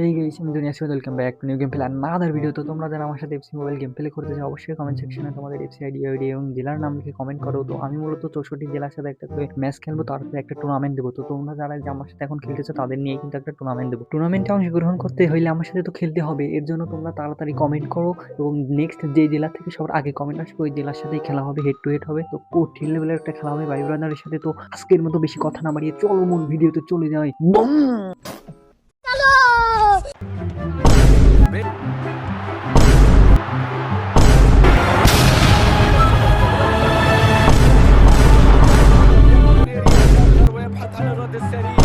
এই গেইস আমি দুনিয়া sea wall welcome back to new game play another video তো তোমরা যারা আমার সাথে এফসি মোবাইল গেম প্লে করতে চাও, অবশ্যই কমেন্ট সেকশনে তোমাদের এফসি আইডি আইডি এবং জেলার নাম লিখে কমেন্ট করো। তো আমি মূলত চৌষট্টি জেলার সাথে একটা ম্যাচ খেলব, তারপরে একটা টুর্নামেন্ট দেবো। তো তোমরা যারা আমার সাথে এখন খেলতেছো, তাদের নিয়ে কিন্তু একটা টুর্নামেন্ট দেবো। টুর্নামেন্টে অংশগ্রহণ করতে হইলে আমার সাথে তো খেলতে হবে, এর জন্য তোমরা তাড়াতাড়ি কমেন্ট করো এবং নেক্সট যে জেলা থেকে সবার আগে কমেন্ট আসবে, ওই জেলার সাথেই খেলা হবে হেড টু হেড হবে। তো কঠিন লেভেলের একটা খেলা হবে, ভাই ব্রাদারের সাথে তো আজকের মতো বেশি কথা না বাড়িয়ে চলো মূল ভিডিওতে চলে যাই। Another city.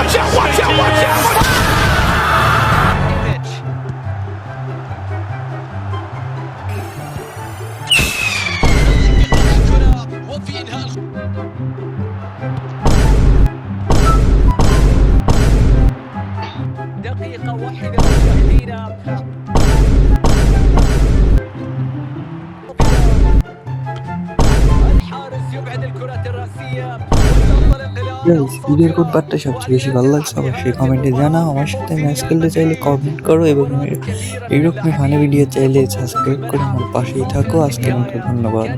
Watch out! Watch out! Watch out! وفي انهاء دقيقة واحدة مشاهدينا ভিডিওর কোন পার্টটা সবচেয়ে বেশি ভালো লাগছে। আমার সেই কমেন্টে জানাও। আমার সাথে ম্যাচ খেলতে চাইলে কমেন্ট করো এবং এইরকমই ফানি ভিডিও চাইলে সাবস্ক্রাইব করে আমার পাশেই থাকো। আজকের মতো ধন্যবাদ।